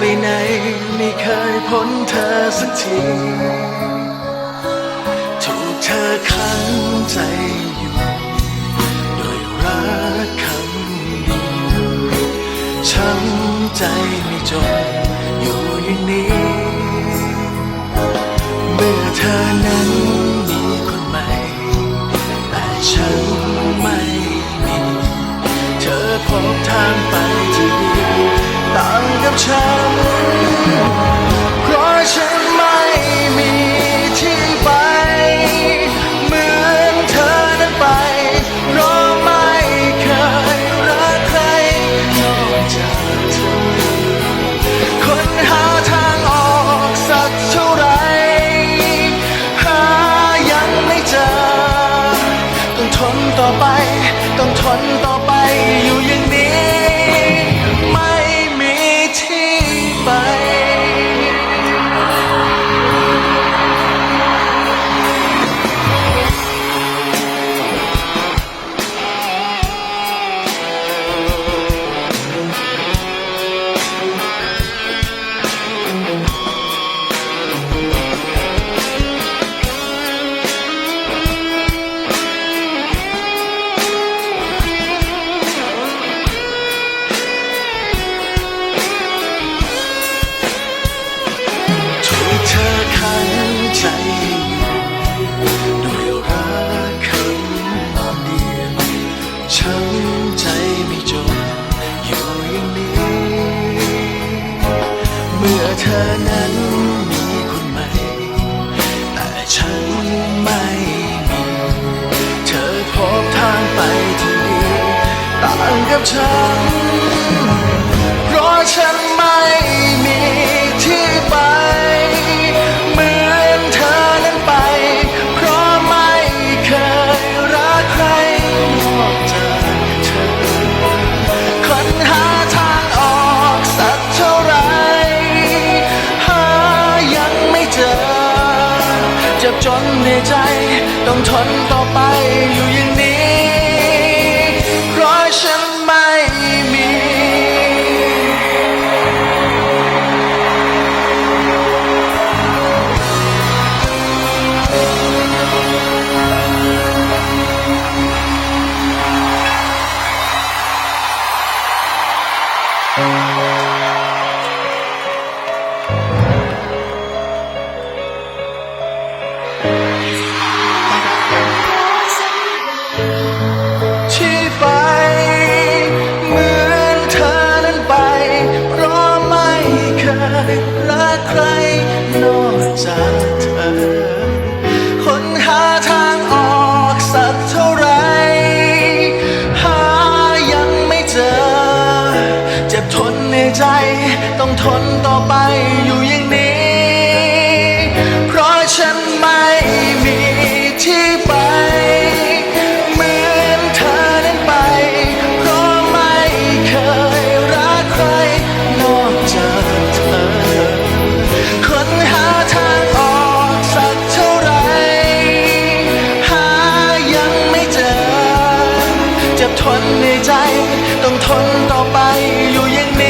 ไหนไม่เคยพ้นเธอสักที ถูกเธอขังใจอยู่ด้วยรักคำเดียวช้ำใจไม่จบอยู่อย่างนี้ เมื่อเธอนั้นมีคนใหม่ แต่ฉันไม่มี เธอพบทางไปที่ดีต่างกับฉัน ใจไม่จบอยู่อย่างนี้ เมื่อเธอนั้นมีคนใหม่ แต่ฉันไม่มี เธอพบทางไปที่ดีต่างกับฉัน จนในใจ ต้องทนต่อไปอยู่อย่างนี้ เพราะฉันไม่มีที่ ใครนอกจากเธอคนหาทางออกสักเท่าไร หายังไม่เจอ เจ็บทนในใจ ต้องทนต่อไปอยู่อย่างนี้ เพราะฉันไม่ ใจ ต้องทนต่อไปอยู่อย่างนี้